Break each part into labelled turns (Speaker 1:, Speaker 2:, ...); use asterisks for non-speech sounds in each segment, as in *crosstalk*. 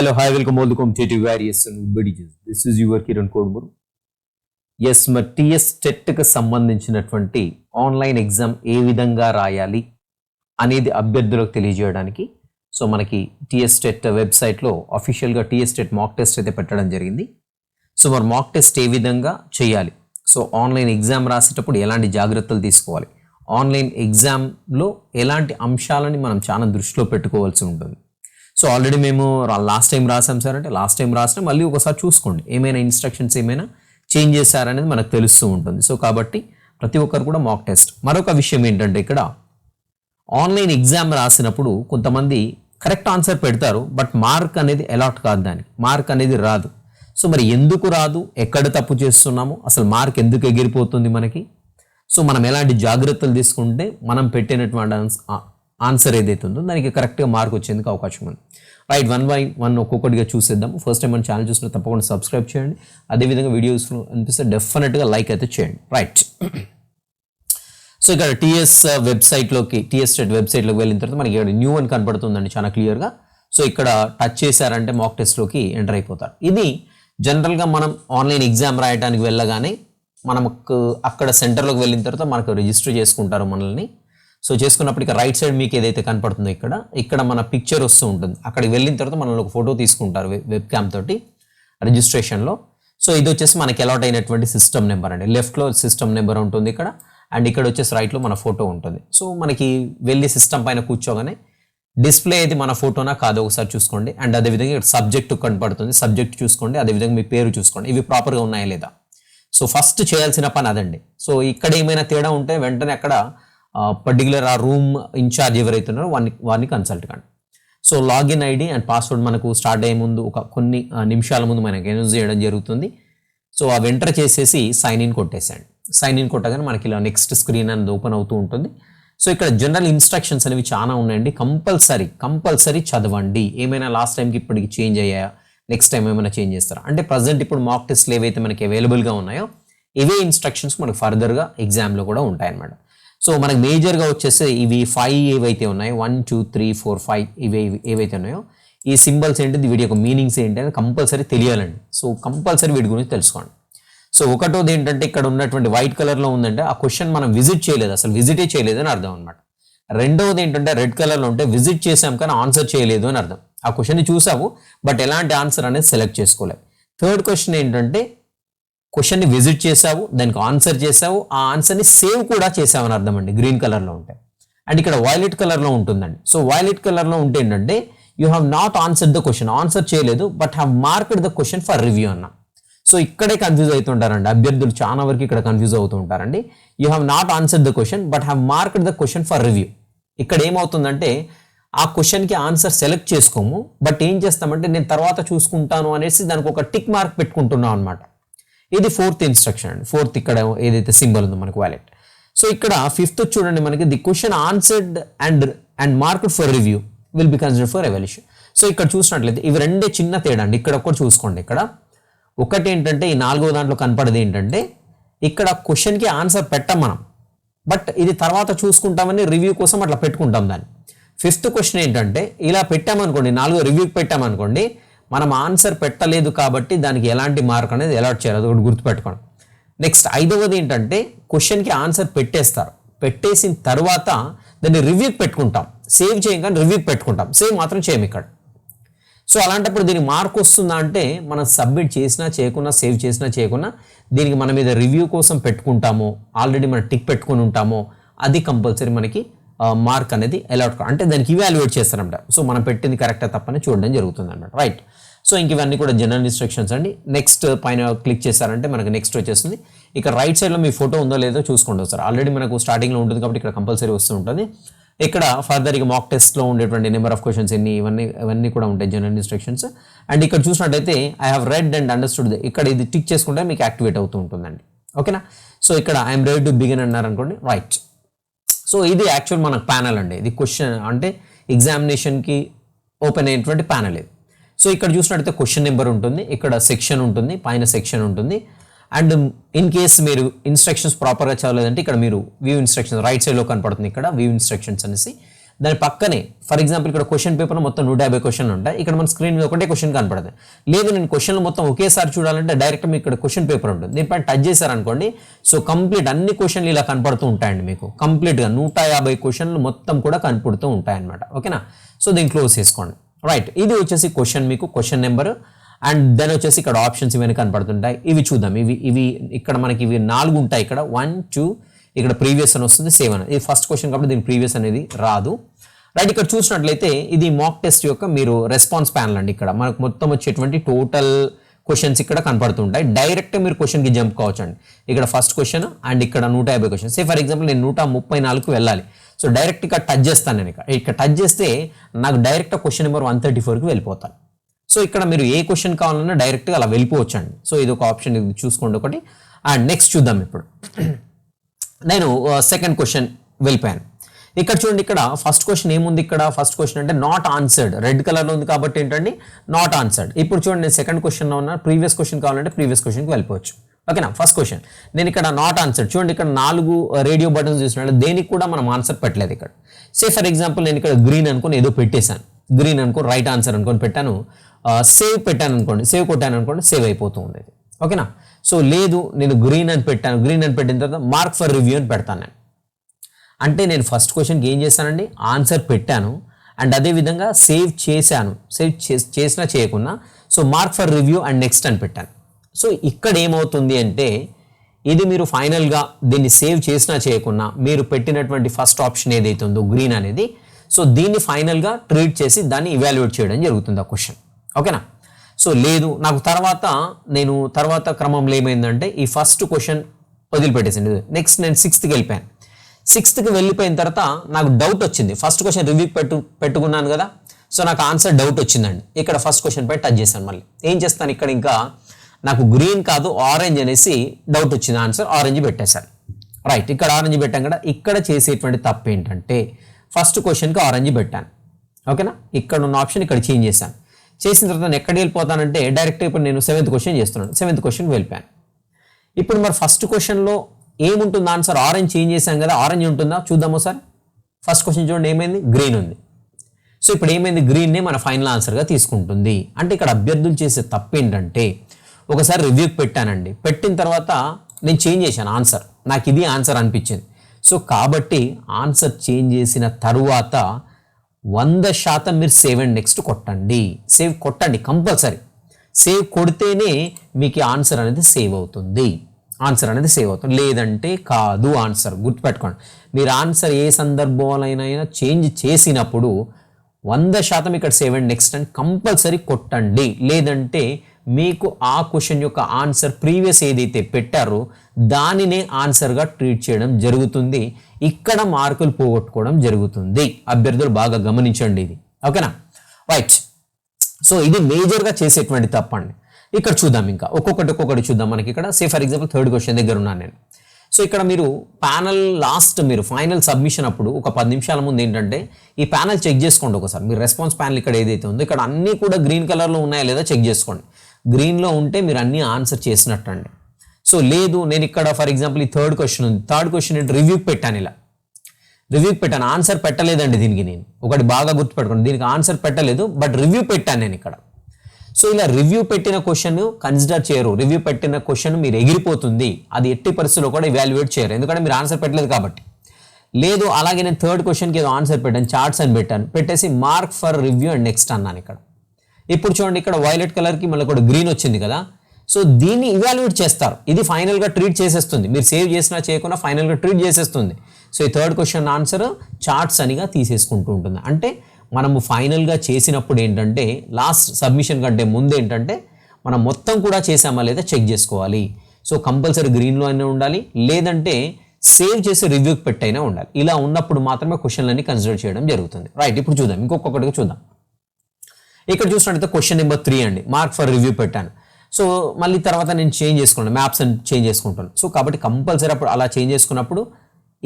Speaker 1: Hello, hi, welcome all the competitive various and bridges. This is your Kiran Kodmur. Yes మరి TS టెట్కి సంబంధించినటువంటి online exam ఏ విధంగా రాయాలి అనేది అభ్యర్థులకు తెలియజేయడానికి సో మనకి టిఎస్ టెట్ వెబ్సైట్లో అఫీషియల్గా టిఎస్ టెట్ మాక్ టెస్ట్ అయితే పెట్టడం జరిగింది సో మరి మాక్ టెస్ట్ ఏ విధంగా చేయాలి సో ఆన్లైన్ ఎగ్జామ్ రాసేటప్పుడు ఎలాంటి జాగ్రత్తలు తీసుకోవాలి ఆన్లైన్ ఎగ్జామ్లో ఎలాంటి అంశాలని మనం చాలా దృష్టిలో పెట్టుకోవాల్సి ఉంటుంది సో ఆల్రెడీ మేము లాస్ట్ టైం రాసాం సార్ అంటే లాస్ట్ టైం రాసినా మళ్ళీ ఒకసారి చూసుకోండి. ఏమైనా ఇన్స్ట్రక్షన్స్ ఏమైనా చేంజ్ చేశారనేది మనకు తెలుస్తూ ఉంటుంది. సో కాబట్టి ప్రతి ఒక్కరు కూడా మాక్ టెస్ట్ మరొక విషయం ఏంటంటే ఇక్కడ ఆన్లైన్ ఎగ్జామ్ రాసినప్పుడు కొంతమంది కరెక్ట్ ఆన్సర్ పెడతారు బట్ మార్క్ అనేది అలాట్ కాదు దానికి. మార్క్ అనేది రాదు. సో మరి ఎందుకు రాదు? ఎక్కడ తప్పు చేస్తున్నాము? అసలు మార్క్ ఎందుకు ఎగిరిపోతుంది మనకి? సో మనం ఎలాంటి జాగ్రత్తలు తీసుకుంటే మనం పెట్టినటువంటి ఆన్సర్ ఏదైతే ఉందో దానికి కరెక్ట్గా మార్క్ వచ్చేందుకు అవకాశం ఉంది. రైట్ వన్ బై వన్ ఒక్కొక్కటిగా చూసేద్దాం ఫస్ట్ టైం మన ఛానల్ చూసిన తప్పకుండా సబ్స్క్రైబ్ చేయండి. అదేవిధంగా వీడియోస్ అనిపిస్తే డెఫినెట్గా లైక్ అయితే చేయండి. రైట్. *clears throat* సో ఇక్కడ టీఎస్ వెబ్సైట్లోకి టీఎస్ స్టేట్ వెబ్సైట్లోకి వెళ్ళిన తర్వాత మనకి ఇక్కడ న్యూ అని కనపడుతుందండి చాలా క్లియర్గా. సో ఇక్కడ టచ్ చేశారంటే మాక్ టెస్ట్లోకి ఎంటర్ అయిపోతారు. ఇది జనరల్గా మనం ఆన్లైన్ ఎగ్జామ్ రాయడానికి వెళ్ళగానే మనకు అక్కడ సెంటర్లోకి వెళ్ళిన తర్వాత మనకు రిజిస్టర్ చేసుకుంటారు మనల్ని. సో చేసుకున్నప్పటికీ రైట్ సైడ్ మీకు ఏదైతే కనపడుతుందో ఇక్కడ ఇక్కడ మన పిక్చర్ వస్తూ ఉంటుంది. అక్కడికి వెళ్ళిన తర్వాత మనల్ని ఒక ఫోటో తీసుకుంటారు వెబ్ వెబ్ క్యామ్ తోటి రిజిస్ట్రేషన్లో సో ఇది వచ్చేసి మనకి అలాట్ అయినటువంటి సిస్టమ్ నెంబర్ అండి. లెఫ్ట్లో సిస్టమ్ నెంబర్ ఉంటుంది ఇక్కడ అండ్ ఇక్కడ వచ్చేసి రైట్లో మన ఫోటో ఉంటుంది. సో మనకి వెళ్ళి సిస్టమ్ పైన కూర్చోగానే డిస్ప్లే ఇది మన ఫోటోనా కాదో ఒకసారి చూసుకోండి. అండ్ అదేవిధంగా ఇక్కడ సబ్జెక్ట్ కనపడుతుంది. సబ్జెక్ట్ చూసుకోండి అదేవిధంగా మీ పేరు చూసుకోండి. ఇవి ప్రాపర్గా ఉన్నాయా లేదా? సో ఫస్ట్ చేయాల్సిన పని అదండి. సో ఇక్కడ ఏమైనా తేడా ఉంటే వెంటనే అక్కడ పర్టికులర్ ఆ రూమ్ ఇన్ఛార్జ్ ఎవరైతే ఉన్నారో వారిని వారిని కన్సల్ట్ కండి. So login ID and password మనకు స్టార్ట్ అయ్యే ముందు ఒక కొన్ని నిమిషాల ముందు మనకి ఎనౌన్స్ చేయడం జరుగుతుంది. సో అవి ఎంటర్ చేసేసి సైన్ ఇన్ కొట్టేసేయండి. సైన్ ఇన్ కొట్టగానే మనకి ఇలా నెక్స్ట్ స్క్రీన్ అనేది ఓపెన్ అవుతూ ఉంటుంది. సో ఇక్కడ జనరల్ ఇన్స్ట్రక్షన్స్ అనేవి చాలా ఉన్నాయండి. కంపల్సరీ కంపల్సరీ చదవండి. ఏమైనా లాస్ట్ టైంకి ఇప్పటికి చేంజ్ అయ్యాయా? నెక్స్ట్ టైం ఏమైనా చేంజ్ చేస్తారా? అంటే ప్రజెంట్ ఇప్పుడు మాక్ టెస్ట్లు ఏవైతే మనకి అవైలబుల్గా ఉన్నాయో ఇవే ఇన్స్ట్రక్షన్స్ మనకు ఫర్దర్గా ఎగ్జామ్లో కూడా ఉంటాయన్నమాట. సో మనకి మేజర్గా వచ్చేసి ఇవి ఫైవ్ ఏవైతే ఉన్నాయో one two three four five ఇవి ఇవి ఏవైతే ఉన్నాయో ఈ సింబల్స్ ఏంటి వీటి యొక్క మీనింగ్స్ ఏంటి అనేది కంపల్సరీ తెలియాలండి. సో కంపల్సరీ వీటి గురించి తెలుసుకోండి. సో ఒకటోది ఏంటంటే ఇక్కడ ఉన్నటువంటి వైట్ కలర్లో ఉందంటే ఆ క్వశ్చన్ మనం విజిట్ చేయలేదు. అసలు విజిటే చేయలేదు అని అర్థం అనమాట రెండవది ఏంటంటే రెడ్ కలర్లో ఉంటే విజిట్ చేసాం కానీ ఆన్సర్ చేయలేదు అని అర్థం. ఆ క్వశ్చన్ని చూసావు బట్ ఎలాంటి ఆన్సర్ అనేది సెలెక్ట్ చేసుకోలేదు. థర్డ్ క్వశ్చన్ ఏంటంటే క్వశ్చన్ని విజిట్ చేసావు దానికి ఆన్సర్ చేసావు ఆ ఆన్సర్ని సేవ్ కూడా చేసావు అని అర్థం అండి గ్రీన్ కలర్లో ఉంటే. అండ్ ఇక్కడ వైలెట్ కలర్లో ఉంటుందండి. సో వైలెట్ కలర్లో ఉంటే ఏంటంటే you have not answer the question answer చేయలేదు but have marked the question for review అన్న. సో ఇక్కడే కన్ఫ్యూజ్ అవుతుంటారండి. అభ్యర్థులు చాలా వరకు ఇక్కడ కన్ఫ్యూజ్ అవుతూ ఉంటారండి you have not answer the question but have marked the question for review ఇక్కడ ఏమవుతుందంటే ఆ క్వశ్చన్కి ఆన్సర్ సెలెక్ట్ చేసుకోము బట్ ఏం చేస్తామంటే నేను తర్వాత చూసుకుంటాను అనేసి దానికి ఒక టిక్ మార్క్ పెట్టుకుంటున్నాం అనమాట ఇది ఫోర్త్ ఇన్స్ట్రక్షన్ అండి ఫోర్త్ ఇక్కడ ఏదైతే సింబల్ ఉందో మనకు వ్యాలెట్ సో ఇక్కడ ఫిఫ్త్ చూడండి మనకి the question answered and and marked for review will be consider for evaluation so ఇక్కడ చూసినట్లయితే ఇవి రెండే చిన్న తేడా అండి. ఇక్కడ ఒకటి చూసుకోండి ఇక్కడ. ఒకటి ఏంటంటే ఈ నాలుగో దాంట్లో కనపడేది ఏంటంటే ఇక్కడ క్వశ్చన్కి ఆన్సర్ పెట్టం మనం. బట్ ఇది తర్వాత చూసుకుంటామని రివ్యూ కోసం అట్లా పెట్టుకుంటాం దాన్ని. ఫిఫ్త్ క్వశ్చన్ ఏంటంటే ఇలా పెట్టామనుకోండి నాలుగో రివ్యూకి పెట్టామనుకోండి మనం ఆన్సర్ పెట్టలేదు కాబట్టి దానికి ఎలాంటి మార్క్ అనేది అలాట్ చేయాలి. అది ఒకటి గుర్తుపెట్టుకోండి. నెక్స్ట్ ఐదవది ఏంటంటే క్వశ్చన్కి ఆన్సర్ పెట్టేస్తారు. పెట్టేసిన తర్వాత దాన్ని రివ్యూకి పెట్టుకుంటాం. సేవ్ చేయగానే రివ్యూకి పెట్టుకుంటాం. సేవ్ మాత్రం చేయం ఇక్కడ. సో అలాంటప్పుడు దీనికి మార్క్ వస్తుందా అంటే మనం సబ్మిట్ చేసినా చేయకున్నా సేవ్ చేసినా చేయకున్నా దీనికి మన మీద రివ్యూ కోసం పెట్టుకుంటామో. ఆల్రెడీ మనం టిక్ పెట్టుకుని ఉంటామో. అది కంపల్సరీ మనకి మార్క్ అనేది అలాట్ అంటే దానికి ఇవాల్యుయేట్ చేస్తారన్నమాట సో మనం పెట్టింది కరెక్టా తప్పని చూడడం జరుగుతుంది అనమాట రైట్ సో ఇంక ఇవన్నీ కూడా జనరల్ ఇన్స్ట్రక్షన్స్ అండి. నెక్స్ట్ పైన క్లిక్ చేశారంటే మనకు నెక్స్ట్ వచ్చేస్తుంది. ఇక్కడ రైట్ సైడ్లో మీ ఫోటో ఉందో లేదో చూసుకోండి సార్ ఆల్రెడీ మనకు స్టార్టింగ్లో ఉంటుంది కాబట్టి ఇక్కడ కంపల్సరీ వస్తూ ఉంటుంది. ఇక్కడ ఫర్దర్ ఇక మాక్ టెస్ట్లో ఉండేటువంటి నెంబర్ ఆఫ్ క్వశ్చన్స్ ఎన్ని ఇవన్నీ ఇవన్నీ కూడా ఉంటాయి జనరల్ ఇన్స్ట్రక్షన్స్ అండ్ ఇక్కడ చూసినట్టయితే I have read and understood ఇక్కడ ఇది టిక్ చేసుకుంటే మీకు యాక్టివేట్ అవుతూ ఉంటుందండి. ఓకేనా సో ఇక్కడ ఐఎమ్ రెడీ టు బిగిన్ అన్నారు అనుకోండి రైట్ సో ఇది యాక్చువల్ మనకు ప్యానల్ అండి. ఇది క్వశ్చన్ అంటే ఎగ్జామినేషన్కి ఓపెన్ అయినటువంటి ప్యానల్ ఇది. సో ఇక్కడ చూసినట్టయితే క్వశ్చన్ నెంబర్ ఉంటుంది ఇక్కడ సెక్షన్ ఉంటుంది పైన సెక్షన్ ఉంటుంది. అండ్ ఇన్ కేస్ మీరు ఇన్స్ట్రక్షన్స్ ప్రాపర్గా చదవలేదంటే ఇక్కడ మీరు వ్యూ ఇన్స్ట్రక్షన్స్ రైట్ సైడ్లో కనపడుతుంది ఇక్కడ వ్యూ ఇన్స్ట్రక్షన్స్ అనేసి. దాని పక్కనే ఫర్ ఎగ్జాంపుల్ ఇక్కడ క్వశ్చన్ పేపర్ మొత్తం నూట యాభై క్వశ్చన్లు ఉంటాయి. ఇక్కడ మన స్క్రీన్ మీద ఒకటే క్వశ్చన్ కనపడదు. లేదు నేను క్వశ్చన్లు మొత్తం ఒకేసారి చూడాలంటే డైరెక్ట్ మీకు ఇక్కడ క్వశ్చన్ పేపర్ ఉంటుంది. దీనిపైన టచ్ చేశారనుకోండి సో కంప్లీట్ అన్ని క్వశ్చన్లు ఇలా కనపడుతూ ఉంటాయండి మీకు. కంప్లీట్గా నూట యాభై క్వశ్చన్లు మొత్తం కూడా కనపడుతూ ఉంటాయన్నమాట. ఓకేనా? సో దీన్ని క్లోజ్ చేసుకోండి. రైట్ ఇది వచ్చేసి క్వశ్చన్ మీకు క్వశ్చన్ నెంబర్ అండ్ దెన్ వచ్చేసి ఇక్కడ ఆప్షన్స్ ఇవన్నీ కనపడుతుంటాయి. ఇవి చూద్దాం. ఇవి ఇవి ఇక్కడ మనకి ఇవి నాలుగు ఉంటాయి ఇక్కడ. వన్ టూ ఇక్కడ ప్రీవియస్ అని వస్తుంది సేవ్ అని ఇది ఫస్ట్ క్వశ్చన్ కాబట్టి దీని ప్రీవియస్ అనేది రాదు. రైట్ ఇక్కడ చూసినట్లయితే ఇది మాక్ టెస్ట్ యొక్క మీరు రెస్పాన్స్ ప్యానల్ అండి ఇక్కడ. మనకు మొత్తం వచ్చేటువంటి టోటల్ క్వశ్చన్స్ ఇక్కడ కనపడుతుంటాయి. డైరెక్ట్ మీరు క్వశ్చన్కి జంప్ కావచ్చు అండి ఇక్కడ ఫస్ట్ క్వశ్చన్ అండ్ ఇక్కడ నూట యాభై క్వశ్చన్ సే ఫర్ ఎగ్జాంపుల్ నేను నూట ముప్పై నాలుగుకి వెళ్ళాలి. సో డైరెక్ట్ ఇక్కడ టచ్ చేస్తాను నేను ఇక్కడ. ఇక్కడ టచ్ చేస్తే నాకు direct question number one thirty ఫోర్కి వెళ్ళిపోతాను. సో ఇక్కడ మీరు ఏ క్వశ్చన్ కావాలన్నా డైరెక్ట్గా అలా వెళ్ళిపోవచ్చు అండి సో ఇది ఒక ఆప్షన్ ఇది చూసుకోండి ఒకటి. అండ్ నెక్స్ట్ చూద్దాం ఇప్పుడు. నేను సెకండ్ క్వశ్చన్ వెళ్ళిపోయాను. ఇక్కడ చూడండి ఇక్కడ ఫస్ట్ క్వశ్చన్ ఏముంది ఇక్కడ? ఫస్ట్ క్వశ్చన్ అంటే నాట్ ఆన్సర్డ్ రెడ్ కలర్లో ఉంది కాబట్టి ఏంటండి? నాట్ ఆన్సర్డ్ ఇప్పుడు చూడండి నేను సెకండ్ క్వశ్చన్లో ఉన్న ప్రీవియస్ క్వశ్చన్ కావాలంటే ప్రీవియస్ క్వశ్చన్కి వెళ్ళిపోవచ్చు. ఓకేనా ఫస్ట్ క్వశ్చన్ నేను ఇక్కడ నాట్ ఆన్సర్డ్ చూడండి ఇక్కడ నాలుగు రేడియో బటన్స్ చూసినట్టు దేనికి కూడా మనం ఆన్సర్ పెట్టలేదు ఇక్కడ. సే ఫర్ ఎగ్జాంపుల్ నేను ఇక్కడ గ్రీన్ అనుకుని ఏదో పెట్టేశాను. గ్రీన్ అనుకో రైట్ ఆన్సర్ అనుకొని పెట్టాను. సేవ్ పెట్టాను అనుకోండి. సేవ్ కొట్టాను అనుకోండి సేవ్ అయిపోతూ ఉండేది. ఓకేనా సో లేదు నేను గ్రీన్ అని పెట్టాను. గ్రీన్ అని పెట్టిన తర్వాత మార్క్ ఫర్ రివ్యూ అని పెడతాను నేను. అంటే నేను ఫస్ట్ క్వశ్చన్కి ఏం చేశానండి? ఆన్సర్ పెట్టాను. అండ్ అదేవిధంగా సేవ్ చేశాను. సేవ్ చేసినా చేయకున్నా. So mark for review and next అని పెట్టాను. సో ఇక్కడ ఏమవుతుంది అంటే ఇది మీరు ఫైనల్గా దీన్ని సేవ్ చేసినా చేయకున్నా మీరు పెట్టినటువంటి ఫస్ట్ ఆప్షన్ ఏదైతే ఉందో గ్రీన్ అనేది సో దీన్ని ఫైనల్గా ట్రీట్ చేసి దాన్ని ఇవాల్యుయేట్ చేయడం జరుగుతుంది ఆ క్వశ్చన్ ఓకేనా సో లేదు నాకు తర్వాత నేను తర్వాత క్రమంలో ఏమైందంటే ఈ ఫస్ట్ క్వశ్చన్ వదిలిపెట్టేసింది. నెక్స్ట్ నేను సిక్స్త్కి వెళ్ళిపోయాను. సిక్స్త్కి వెళ్ళిపోయిన తర్వాత నాకు డౌట్ వచ్చింది. ఫస్ట్ క్వశ్చన్ రివ్యూ పెట్టు పెట్టుకున్నాను కదా? సో నాకు ఆన్సర్ డౌట్ వచ్చిందండి. ఇక్కడ ఫస్ట్ క్వశ్చన్ పై టచ్ చేశాను మళ్ళీ. ఏం చేస్తాను ఇక్కడ ఇంకా? నాకు గ్రీన్ కాదు ఆరెంజ్ అనేసి డౌట్ వచ్చింది. ఆన్సర్ ఆరెంజ్ పెట్టేశాను. రైట్ ఇక్కడ ఆరెంజ్ పెట్టాం కదా? ఇక్కడ చేసేటువంటి తప్పు ఏంటంటే ఫస్ట్ క్వశ్చన్కి ఆరెంజ్ పెట్టాను. ఓకేనా ఇక్కడ ఉన్న ఆప్షన్ ఇక్కడ చేంజ్ చేశాను. చేసిన తర్వాత నేను ఎక్కడికి వెళ్ళిపోతానంటే డైరెక్ట్ ఇప్పుడు నేను సెవెంత్ క్వశ్చన్ చేస్తున్నాను. సెవెంత్ క్వశ్చన్ వెళ్ళిపోయాను. ఇప్పుడు మరి ఫస్ట్ క్వశ్చన్లో ఏముంటుంది? ఆన్సర్ ఆరెంజ్ చేంజ్ చేశాం కదా? ఆరెంజ్ ఉంటుందా? చూద్దాము ఒకసారి? ఫస్ట్ క్వశ్చన్ చూడండి ఏమైంది? గ్రీన్ ఉంది. సో ఇప్పుడు ఏమైంది? గ్రీన్నే మన ఫైనల్ ఆన్సర్గా తీసుకుంటుంది. అంటే ఇక్కడ అభ్యర్థులు చేసే తప్పు ఏంటంటే ఒకసారి రివ్యూకి పెట్టానండి. పెట్టిన తర్వాత నేను చేంజ్ చేశాను ఆన్సర్ నాకు ఇది ఆన్సర్ అనిపించింది. సో కాబట్టి ఆన్సర్ చేంజ్ చేసిన తరువాత వంద శాతం మీరు సేవ్ అండ్ నెక్స్ట్ కొట్టండి. సేవ్ కొట్టండి కంపల్సరీ సేవ్ కొడితేనే మీకు ఆన్సర్ అనేది సేవ్ అవుతుంది. ఆన్సర్ అనేది సేవ్ అవుతుంది. లేదంటే కాదు ఆన్సర్ గుర్తుపెట్టుకోండి. మీరు ఆన్సర్ ఏ సందర్భంలోనైనా చేంజ్ చేసినప్పుడు వంద శాతం ఇక్కడ save and next and compulsory కొట్టండి. లేదంటే మీకు ఆ క్వశ్చన్ యొక్క ఆన్సర్ ప్రీవియస్ ఏదైతే పెట్టారో దానినే ఆన్సర్గా ట్రీట్ చేయడం జరుగుతుంది. ఇక్కడ మార్కులు పోగొట్టుకోవడం జరుగుతుంది. అభ్యర్థులు బాగా గమనించండి ఇది. ఓకేనా? రైట్ సో ఇది మేజర్గా చేసేటువంటి తప్పండి. ఇక్కడ చూద్దాం ఇంకా. ఒక్కొక్కటి ఒక్కొక్కటి చూద్దాం మనకి ఇక్కడ. Say for example third question దగ్గర ఉన్నాను నేను. సో ఇక్కడ మీరు ప్యానల్ లాస్ట్ మీరు ఫైనల్ సబ్మిషన్ అప్పుడు ఒక పది నిమిషాల ముందు ఏంటంటే ఈ ప్యానల్ చెక్ చేసుకోండి ఒకసారి. మీరు రెస్పాన్స్ ప్యానల్ ఇక్కడ ఏదైతే ఉందో ఇక్కడ అన్నీ కూడా గ్రీన్ కలర్లో ఉన్నాయా లేదా చెక్ చేసుకోండి. గ్రీన్లో ఉంటే మీరు అన్నీ ఆన్సర్ చేసినట్టు అండి సో లేదు నేను ఇక్కడ ఫర్ ఎగ్జాంపుల్ ఈ థర్డ్ క్వశ్చన్ ఉంది. థర్డ్ క్వశ్చన్ రివ్యూ పెట్టాను ఇలా. రివ్యూ పెట్టాను. ఆన్సర్ పెట్టలేదండి దీనికి నేను. ఒకటి బాగా గుర్తుపెట్టుకోండి. దీనికి ఆన్సర్ పెట్టలేదు బట్ రివ్యూ పెట్టాను నేను ఇక్కడ. సో ఇలా రివ్యూ పెట్టిన క్వశ్చన్ కన్సిడర్ చేయరు. రివ్యూ పెట్టిన క్వశ్చన్ మీరు ఎగిరిపోతుంది. అది ఎట్టి పరిస్థితుల్లో కూడా ఇవాల్యుయేట్ చేయరు. ఎందుకంటే మీరు ఆన్సర్ పెట్టలేదు కాబట్టి. లేదు అలాగే నేను థర్డ్ క్వశ్చన్కి ఏదో ఆన్సర్ పెట్టాను చార్ట్స్ అని పెట్టాను. పెట్టేసి mark for review and next అన్నాను ఇక్కడ. ఇప్పుడు చూడండి ఇక్కడ వైలెట్ కలర్కి మళ్ళీ కూడా గ్రీన్ వచ్చింది కదా. సో దీన్ని ఇవాల్యుయేట్ చేస్తారు. ఇది ఫైనల్గా ట్రీట్ చేసేస్తుంది. మీరు సేవ్ చేసినా చేయకుండా ఫైనల్గా ట్రీట్ చేసేస్తుంది. సో ఈ థర్డ్ క్వశ్చన్ ఆన్సర్ చార్ట్స్ అనిగా తీసేసుకుంటూ ఉంటుంది. అంటే మనము ఫైనల్గా చేసినప్పుడు ఏంటంటే లాస్ట్ సబ్మిషన్ కంటే ముందు ఏంటంటే మనం మొత్తం కూడా చేసామా లేదా చెక్ చేసుకోవాలి. సో కంపల్సరీ గ్రీన్లో అయినా ఉండాలి లేదంటే సేవ్ చేసి రివ్యూకి పెట్టైనా ఉండాలి. ఇలా ఉన్నప్పుడు మాత్రమే క్వశ్చన్లన్నీ కన్సిడర్ చేయడం జరుగుతుంది. రైట్ ఇప్పుడు చూద్దాం. ఇంకొకటిగా చూద్దాం. ఇక్కడ చూసినట్టయితే క్వశ్చన్ నెంబర్ త్రీ అండి. మార్క్ ఫర్ రివ్యూ పెట్టాను. సో మళ్ళీ తర్వాత నేను చేంజ్ చేసుకున్నాను మ్యాప్స్ అని చేంజ్ చేసుకుంటాను. సో కాబట్టి కంపల్సరీ అప్పుడు అలా చేంజ్ చేసుకున్నప్పుడు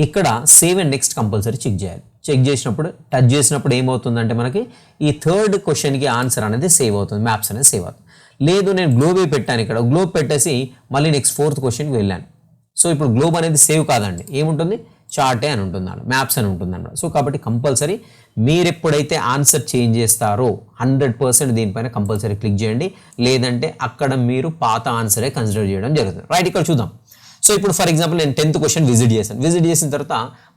Speaker 1: ఇక్కడ save and next compulsory check చేయాలి. చెక్ చేసినప్పుడు టచ్ చేసినప్పుడు ఏమవుతుందంటే మనకి ఈ థర్డ్ క్వశ్చన్కి ఆన్సర్ అనేది సేవ్ అవుతుంది. మ్యాప్స్ అనేది సేవ్ అవుతుంది. లేదు నేను గ్లోబే పెట్టాను ఇక్కడ. గ్లోబ్ పెట్టేసి మళ్ళీ నెక్స్ట్ ఫోర్త్ క్వశ్చన్కి వెళ్ళాను. సో ఇప్పుడు గ్లోబ్ అనేది సేవ్ కాదండి. ఏముంటుంది? చార్టే అని ఉంటుందన్నమాట. మ్యాప్స్ అని ఉంటుందన్నమాట. సో కాబట్టి కంపల్సరీ మీరు ఎప్పుడైతే ఆన్సర్ చేంజ్ చేస్తారో హండ్రెడ్ పర్సెంట్ దీనిపైన కంపల్సరీ క్లిక్ చేయండి. లేదంటే అక్కడ మీరు పాత ఆన్సరే కన్సిడర్ చేయడం జరుగుతుంది. రైట్ ఇక్కడ చూద్దాం. సో ఇప్పుడు ఫర్ ఎగ్జాంపుల్ నేను టెన్త్ క్వశ్చన్ విజిట్ చేశాను. విజిట్ చేసిన తర్వాత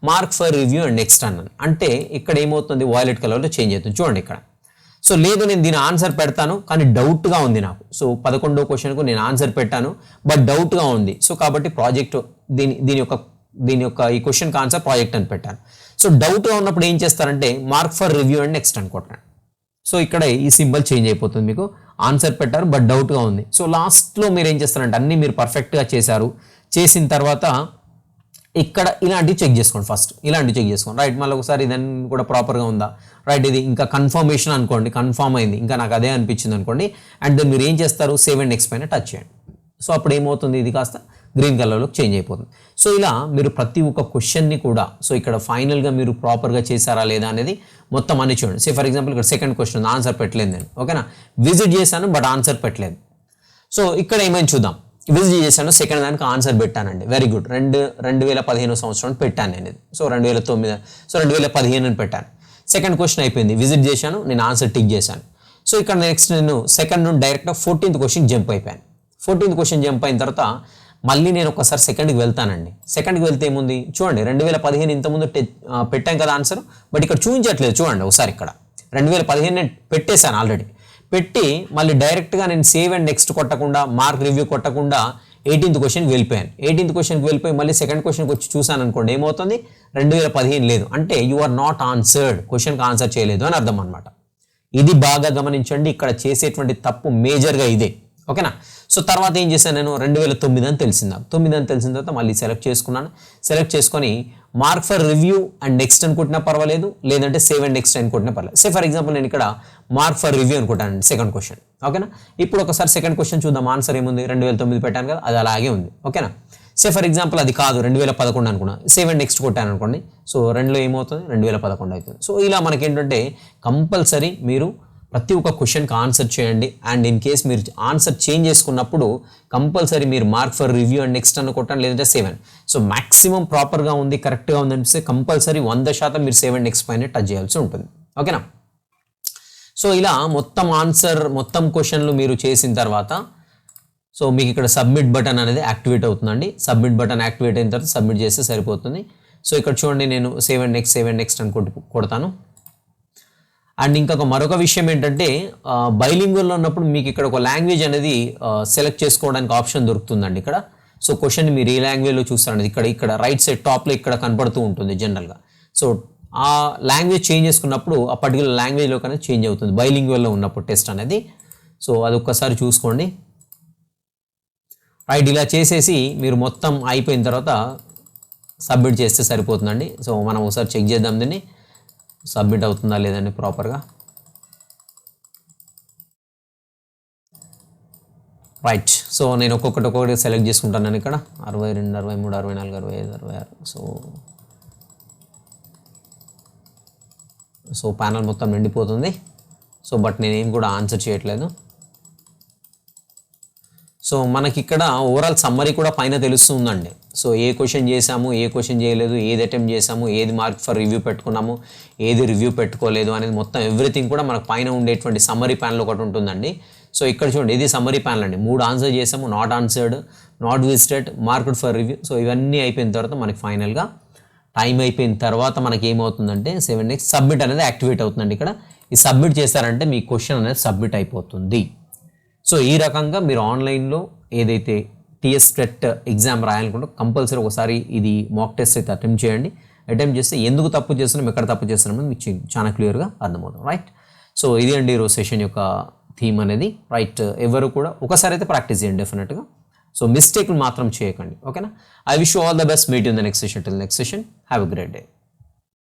Speaker 1: mark for review and next అన్నాను. అంటే ఇక్కడ ఏమవుతుంది? వాయిలెట్ కలర్లో చేంజ్ అవుతుంది. చూడండి ఇక్కడ. సో లేదు నేను దీని ఆన్సర్ పెడతాను కానీ డౌట్గా ఉంది నాకు. సో పదకొండో క్వశ్చన్కు నేను ఆన్సర్ పెట్టాను బట్ డౌట్గా ఉంది. సో కాబట్టి ప్రాజెక్ట్ దీని దీని యొక్క దీని యొక్క ఈ క్వశ్చన్కి ఆన్సర్ ప్రాజెక్ట్ అని పెట్టాను. సో డౌట్గా ఉన్నప్పుడు ఏం చేస్తారంటే mark for review and next అనుకుంటున్నాను సో ఇక్కడ ఈ సింబల్ చేంజ్ అయిపోతుంది మీకు. ఆన్సర్ పెట్టారు బట్ డౌట్గా ఉంది. సో లాస్ట్లో మీరు ఏం చేస్తారంటే అన్నీ మీరు పర్ఫెక్ట్గా చేశారు. చేసిన తర్వాత ఇక్కడ ఇలాంటివి చెక్ చేసుకోండి ఫస్ట్ ఇలాంటివి చెక్ చేసుకోండి. రైట్ మళ్ళీ ఒకసారి ఇదన్నీ కూడా ప్రాపర్గా ఉందా? రైట్ ఇది ఇంకా కన్ఫర్మేషన్ అనుకోండి కన్ఫర్మ్ అయింది. ఇంకా నాకు అదే అనిపించింది అనుకోండి. అండ్ దెన్ మీరు ఏం చేస్తారు? సేవ్ అండ్ నెక్స్ట్ పైన టచ్ చేయండి. సో అప్పుడు ఏమవుతుంది? ఇది కాస్త గ్రీన్ కలర్లోకి చేంజ్ అయిపోతుంది. సో ఇలా మీరు ప్రతి ఒక్క క్వశ్చన్ని కూడా సో ఇక్కడ ఫైనల్గా మీరు ప్రాపర్గా చేశారా లేదా అనేది మొత్తం అన్ని చూడండి. సే ఫర్ ఎగ్జాంపుల్ ఇక్కడ సెకండ్ క్వశ్చన్ ఆన్సర్ పెట్టలేదు నేను. ఓకేనా? విజిట్ చేశాను బట్ ఆన్సర్ పెట్టలేదు. సో ఇక్కడ ఏమైనా చూద్దాం. విజిట్ చేశాను సెకండ్ దానికి ఆన్సర్ పెట్టానండి. Very good. రెండు రెండు వేల పదిహేను సంవత్సరం పెట్టాను నేను ఇది. సో రెండు వేల తొమ్మిది సో రెండు వేల పదిహేను అని పెట్టాను. సెకండ్ క్వశ్చన్ అయిపోయింది. విజిట్ చేశాను నేను ఆన్సర్ టిక్ చేశాను. సో ఇక్కడ నెక్స్ట్ నేను సెకండ్ నుండి డైరెక్ట్గా ఫోర్టీన్త్ క్వశ్చన్ జంప్ అయిపోయాను. ఫోర్టీన్త్ క్వశ్చన్ జంప్ అయిన తర్వాత మళ్ళీ నేను ఒకసారి సెకండ్కి వెళ్తానండి. సెకండ్కి వెళ్తే ఏముంది? చూడండి రెండు వేల పదిహేను ఇంతకుముందు పెట్టాం కదా ఆన్సర్ బట్ ఇక్కడ చూపించట్లేదు చూడండి ఒకసారి ఇక్కడ. రెండు వేల పదిహేను నేను పెట్టేశాను ఆల్రెడీ పెట్టి మళ్ళీ డైరెక్ట్గా నేను సేవ్ అండ్ నెక్స్ట్ కొట్టకుండా మార్క్ రివ్యూ కొట్టకుండా ఎయిటీన్త్ క్వశ్చన్కి వెళ్ళిపోయాను. ఎయిటీన్త్ క్వశ్చన్కి వెళ్ళిపోయి మళ్ళీ సెకండ్ క్వశ్చన్కి వచ్చి చూసాను అనుకోండి ఏమవుతుంది? రెండు వేల పదిహేను లేదు. అంటే యు ఆర్ నాట్ ఆన్సర్డ్ క్వశ్చన్కి ఆన్సర్ చేయలేదు అని అర్థం అనమాట ఇది బాగా గమనించండి ఇక్కడ చేసేటువంటి తప్పు మేజర్గా ఇదే. ఓకేనా సో తర్వాత ఏం చేశాను నేను? రెండు వేల తొమ్మిది అని తెలిసింది నాకు. తొమ్మిది అని తెలిసిన తర్వాత మళ్ళీ సెలెక్ట్ చేసుకున్నాను. సెలెక్ట్ చేసుకొని mark for review and next అనుకుంటున్నా పర్వాలేదు. లేదంటే సేవ్ అండ్ నెక్స్ట్ అనుకుంటున్నా పర్వాలేదు. సే ఫర్ ఎగ్జాంపుల్ నేను ఇక్కడ మార్క్ ఫర్ రివ్యూ అనుకుంటాను సెకండ్ క్వశ్చన్ ఓకేనా ఇప్పుడు ఒకసారి సెకండ్ క్వశ్చన్ చూద్దాం. ఆన్సర్ ఏముంది? రెండు వేల తొమ్మిది పెట్టాను కదా అది అలాగే ఉంది. ఓకేనా సే ఫర్ ఎగ్జాంపుల్ అది కాదు రెండు వేల పదకొండు అనుకున్నా. సేవ్ అండ్ నెక్స్ట్ కొట్టాను అనుకోండి. సో రెండులో ఏమవుతుంది? రెండు వేల పదకొండు అవుతుంది. సో ఇలా మనకి ఏంటంటే కంపల్సరీ మీరు ప్రతి ఒక్క క్వశ్చన్కి ఆన్సర్ చేయండి. అండ్ ఇన్ కేస్ మీరు ఆన్సర్ చేంజ్ చేసుకున్నప్పుడు కంపల్సరీ మీరు mark for review and next అని కొట్టండి లేదంటే సెవెన్ సో మాక్సిమం ప్రాపర్గా ఉంది కరెక్ట్గా ఉంది అనిపిస్తే కంపల్సరీ వంద శాతం మీరు సెవెన్ నెక్స్ట్ పైన టచ్ చేయాల్సి ఉంటుంది. ఓకేనా సో ఇలా మొత్తం ఆన్సర్ మొత్తం క్వశ్చన్లు మీరు చేసిన తర్వాత సో మీకు ఇక్కడ సబ్మిట్ బటన్ అనేది యాక్టివేట్ అవుతుందండి. సబ్మిట్ బటన్ యాక్టివేట్ అయిన తర్వాత సబ్మిట్ చేస్తే సరిపోతుంది. సో ఇక్కడ చూడండి నేను save and next save and next అని కొట్టు కొడతాను. అండ్ ఇంకొక మరొక విషయం ఏంటంటే బైలింగ్వల్లో ఉన్నప్పుడు మీకు ఇక్కడ ఒక లాంగ్వేజ్ అనేది సెలెక్ట్ చేసుకోవడానికి ఆప్షన్ దొరుకుతుందండి ఇక్కడ. సో క్వశ్చన్ మీరు ఏ లాంగ్వేజ్లో చూస్తారనేది ఇక్కడ ఇక్కడ రైట్ సైడ్ టాప్లో ఇక్కడ కనపడుతూ ఉంటుంది జనరల్గా సో ఆ లాంగ్వేజ్ చేంజ్ చేసుకున్నప్పుడు ఆ పర్టికులర్ లాంగ్వేజ్లో కన్నా చేంజ్ అవుతుంది బైలింగ్వల్లో ఉన్నప్పుడు టెస్ట్ అనేది. సో అది ఒక్కసారి చూసుకోండి. రైట్ ఇలా చేసేసి మీరు మొత్తం అయిపోయిన తర్వాత సబ్మిట్ చేస్తే సరిపోతుందండి. సో మనం ఒకసారి చెక్ చేద్దాం దీన్ని. సబ్మిట్ అవుతుందా లేదండి ప్రాపర్గా? రైట్ సో నేను ఒక్కొక్కటి ఒక్కొక్కటి సెలెక్ట్ చేసుకుంటాను ఇక్కడ. అరవై రెండు అరవై మూడు అరవై నాలుగు అరవై ఐదు అరవై ఆరు. సో సో ప్యానల్ మొత్తం నిండిపోతుంది. సో బట్ నేనేం కూడా ఆన్సర్ చేయట్లేదు. సో మనకి ఇక్కడ ఓవరాల్ సమ్మరీ కూడా పైన తెలుస్తుందండి. సో ఏ క్వశ్చన్ చేసాము ఏ క్వశ్చన్ చేయలేదు ఏది అటెంప్ట్ చేసాము ఏది మార్క్ ఫర్ రివ్యూ పెట్టుకున్నాము ఏది రివ్యూ పెట్టుకోలేదు అనేది మొత్తం ఎవ్రీథింగ్ కూడా మనకు పైన ఉండేటువంటి సమ్మరీ ప్యానల్ ఒకటి ఉంటుందండి. సో ఇక్కడ చూడండి ఇది సమ్మరీ ప్యానల్ అండి. మూడు ఆన్సర్ చేసాము not answered not visited marked for review so ఇవన్నీ అయిపోయిన తర్వాత మనకి ఫైనల్గా టైం అయిపోయిన తర్వాత మనకి ఏమవుతుందంటే సెవెన్ నెక్స్ట్ సబ్మిట్ అనేది యాక్టివేట్ అవుతుందండి ఇక్కడ. ఈ సబ్మిట్ చేశారంటే మీ క్వశ్చన్ అనేది సబ్మిట్ అయిపోతుంది. సో ఈ రకంగా మీరు ఆన్లైన్లో ఏదైతే టీఎస్ టెట్ ఎగ్జామ్ రాయాలనుకుంటే కంపల్సరీ ఒకసారి ఇది మాక్ టెస్ట్ అయితే అటెంప్ట్ చేయండి. అటెంప్ట్ చేస్తే ఎందుకు తప్పు చేస్తున్నాం ఎక్కడ తప్పు చేస్తున్నాం అనేది మీకు చాలా క్లియర్గా అర్థమవుతుంది రైట్ సో ఇది అండి ఈరోజు సెషన్ యొక్క థీమ్ అనేది రైట్ ఎవరు కూడా ఒకసారి అయితే ప్రాక్టీస్ చేయండి డెఫినెట్గా సో మిస్టేక్లు మాత్రం చేయకండి ఓకేనా I wish all the best meet in the next session till next session have a great day